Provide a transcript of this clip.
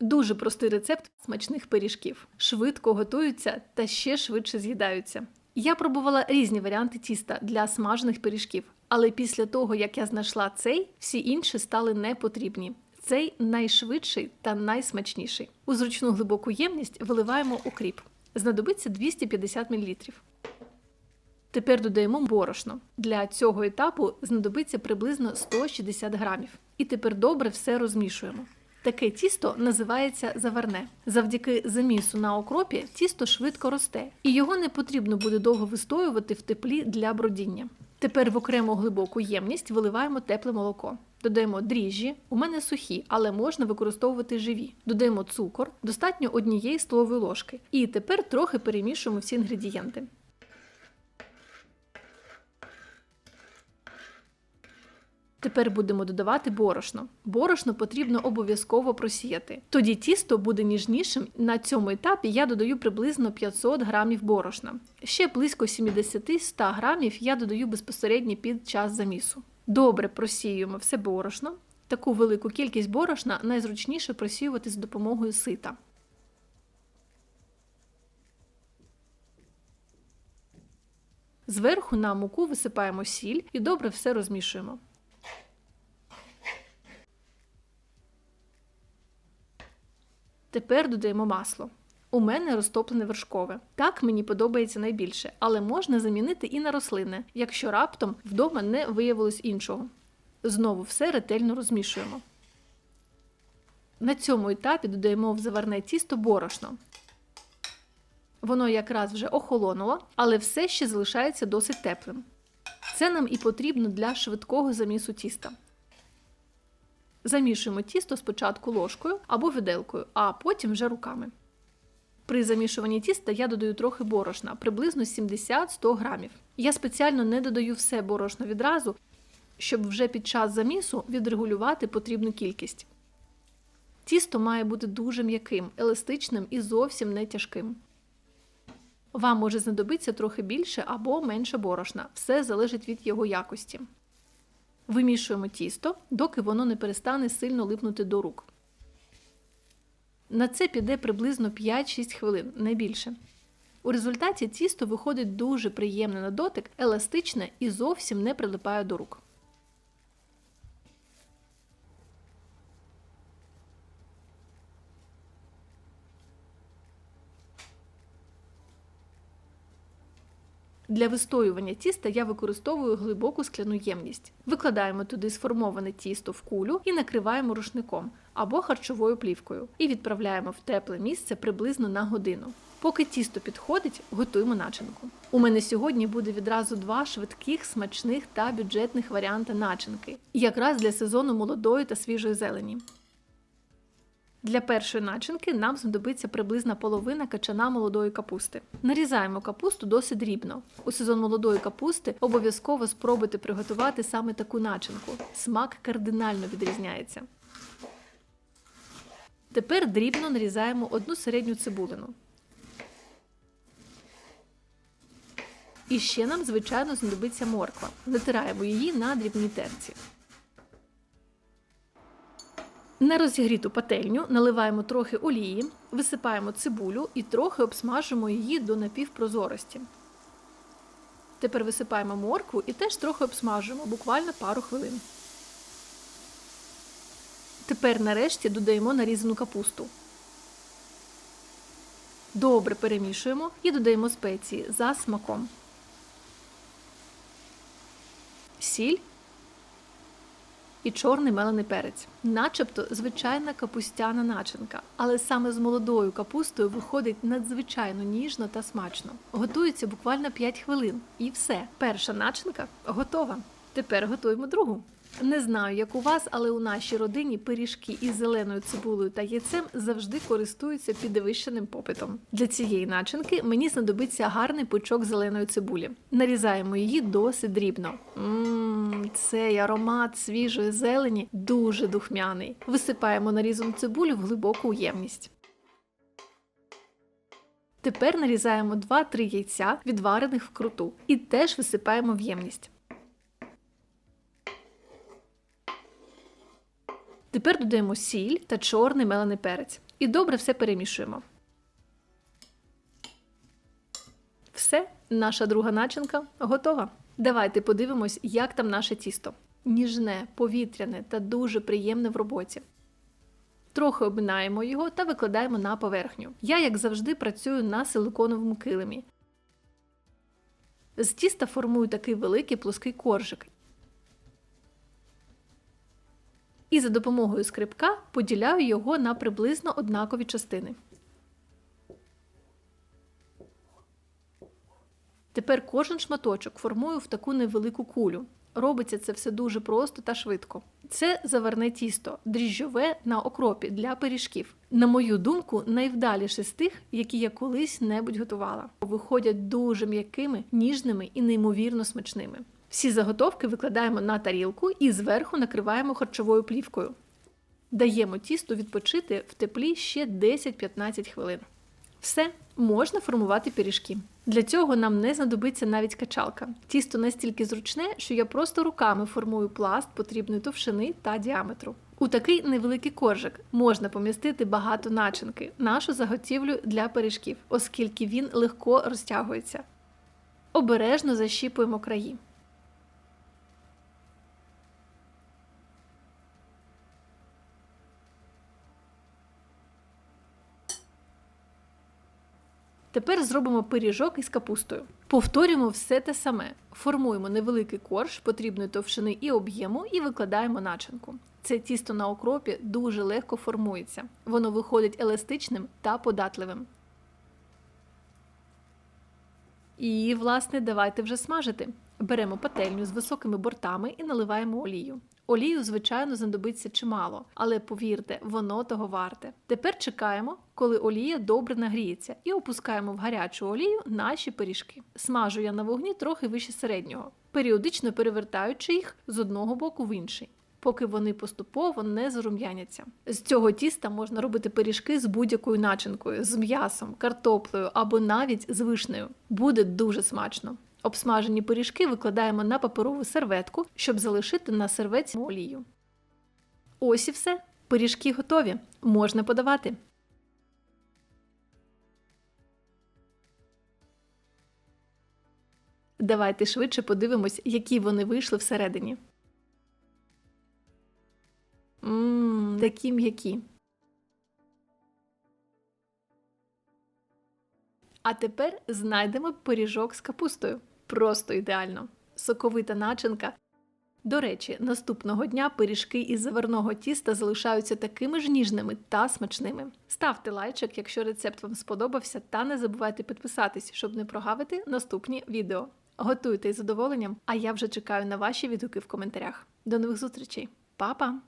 Дуже простий рецепт смачних пиріжків. Швидко готуються та ще швидше з'їдаються. Я пробувала різні варіанти тіста для смажених пиріжків, але після того, як я знайшла цей, всі інші стали непотрібні. Цей найшвидший та найсмачніший. У зручну глибоку ємність виливаємо укріп. Знадобиться 250 мл. Тепер додаємо борошно. Для цього етапу знадобиться приблизно 160 грамів. І тепер добре все розмішуємо. Таке тісто називається заварне. Завдяки замісу на окропі тісто швидко росте, і його не потрібно буде довго вистоювати в теплі для бродіння. Тепер в окрему глибоку ємність виливаємо тепле молоко. Додаємо дріжджі, у мене сухі, але можна використовувати живі. Додаємо цукор, достатньо однієї столової ложки. І тепер трохи перемішуємо всі інгредієнти. Тепер будемо додавати борошно. Борошно потрібно обов'язково просіяти. Тоді тісто буде ніжнішим. На цьому етапі я додаю приблизно 500 грамів борошна. Ще близько 70-100 грамів я додаю безпосередньо під час замісу. Добре просіюємо все борошно. Таку велику кількість борошна найзручніше просіювати з допомогою сита. Зверху на муку висипаємо сіль і добре все розмішуємо. Тепер додаємо масло. У мене розтоплене вершкове. Так мені подобається найбільше, але можна замінити і на рослинне, якщо раптом вдома не виявилось іншого. Знову все ретельно розмішуємо. На цьому етапі додаємо в заварне тісто борошно. Воно якраз вже охолонуло, але все ще залишається досить теплим. Це нам і потрібно для швидкого замісу тіста. Замішуємо тісто спочатку ложкою або виделкою, а потім вже руками. При замішуванні тіста я додаю трохи борошна, приблизно 70-100 грамів. Я спеціально не додаю все борошно відразу, щоб вже під час замісу відрегулювати потрібну кількість. Тісто має бути дуже м'яким, еластичним і зовсім не тяжким. Вам може знадобитися трохи більше або менше борошна, все залежить від його якості. Вимішуємо тісто, доки воно не перестане сильно липнути до рук. На це піде приблизно 5-6 хвилин, не більше. У результаті тісто виходить дуже приємне на дотик, еластичне і зовсім не прилипає до рук. Для вистоювання тіста я використовую глибоку скляну ємність. Викладаємо туди сформоване тісто в кулю і накриваємо рушником або харчовою плівкою і відправляємо в тепле місце приблизно на годину. Поки тісто підходить, готуємо начинку. У мене сьогодні буде відразу два швидких, смачних та бюджетних варіанти начинки, якраз для сезону молодої та свіжої зелені. Для першої начинки нам знадобиться приблизна половина качана молодої капусти. Нарізаємо капусту досить дрібно. У сезон молодої капусти обов'язково спробуйте приготувати саме таку начинку. Смак кардинально відрізняється. Тепер дрібно нарізаємо одну середню цибулину. І ще нам, звичайно, знадобиться морква. Натираємо її на дрібній терці. На розігріту пательню наливаємо трохи олії, висипаємо цибулю і трохи обсмажимо її до напівпрозорості. Тепер висипаємо моркву і теж трохи обсмажуємо, буквально пару хвилин. Тепер нарешті додаємо нарізану капусту. Добре перемішуємо і додаємо спеції за смаком. Сіль і чорний мелений перець, начебто звичайна капустяна начинка, але саме з молодою капустою виходить надзвичайно ніжно та смачно. Готується буквально 5 хвилин, і все. Перша начинка готова. Тепер готуємо другу. Не знаю, як у вас, але у нашій родині пиріжки із зеленою цибулею та яйцем завжди користуються підвищеним попитом. Для цієї начинки мені знадобиться гарний пучок зеленої цибулі. Нарізаємо її досить дрібно. Ммм, цей аромат свіжої зелені дуже духмяний. Висипаємо нарізану цибулю в глибоку ємність. Тепер нарізаємо 2-3 яйця, відварених вкруту, і теж висипаємо в ємність. Тепер додаємо сіль та чорний мелений перець. І добре все перемішуємо. Все, наша друга начинка готова. Давайте подивимось, як там наше тісто. Ніжне, повітряне та дуже приємне в роботі. Трохи обминаємо його та викладаємо на поверхню. Я, як завжди, працюю на силиконовому килимі. З тіста формую такий великий плоский коржик. І за допомогою скрипка поділяю його на приблизно однакові частини. Тепер кожен шматочок формую в таку невелику кулю. Робиться це все дуже просто та швидко. Це заварне тісто, дріжджове на окропі для пиріжків. На мою думку, найвдаліше з тих, які я колись небудь готувала. Виходять дуже м'якими, ніжними і неймовірно смачними. Всі заготовки викладаємо на тарілку і зверху накриваємо харчовою плівкою. Даємо тісту відпочити в теплі ще 10-15 хвилин. Все, можна формувати пиріжки. Для цього нам не знадобиться навіть качалка. Тісто настільки зручне, що я просто руками формую пласт потрібної товщини та діаметру. У такий невеликий коржик можна помістити багато начинки, нашу заготівлю для пиріжків, оскільки він легко розтягується. Обережно защіпуємо краї. Тепер зробимо пиріжок із капустою. Повторюємо все те саме. Формуємо невеликий корж потрібної товщини і об'єму і викладаємо начинку. Це тісто на окропі дуже легко формується. Воно виходить еластичним та податливим. І, власне, давайте вже смажити. Беремо пательню з високими бортами і наливаємо олію. Олію, звичайно, знадобиться чимало, але повірте, воно того варте. Тепер чекаємо, коли олія добре нагріється, і опускаємо в гарячу олію наші пиріжки. Смажу я на вогні трохи вище середнього, періодично перевертаючи їх з одного боку в інший. Поки вони поступово не зарум'яняться. З цього тіста можна робити пиріжки з будь-якою начинкою, з м'ясом, картоплею або навіть з вишнею. Буде дуже смачно. Обсмажені пиріжки викладаємо на паперову серветку, щоб залишити на серветці олію. Ось і все. Пиріжки готові. Можна подавати. Давайте швидше подивимось, які вони вийшли всередині. Ммм, такі м'які. А тепер знайдемо пиріжок з капустою. Просто ідеально. Соковита начинка. До речі, наступного дня пиріжки із заварного тіста залишаються такими ж ніжними та смачними. Ставте лайчик, якщо рецепт вам сподобався, та не забувайте підписатись, щоб не прогавити наступні відео. Готуйте із задоволенням, а я вже чекаю на ваші відгуки в коментарях. До нових зустрічей, Па-па!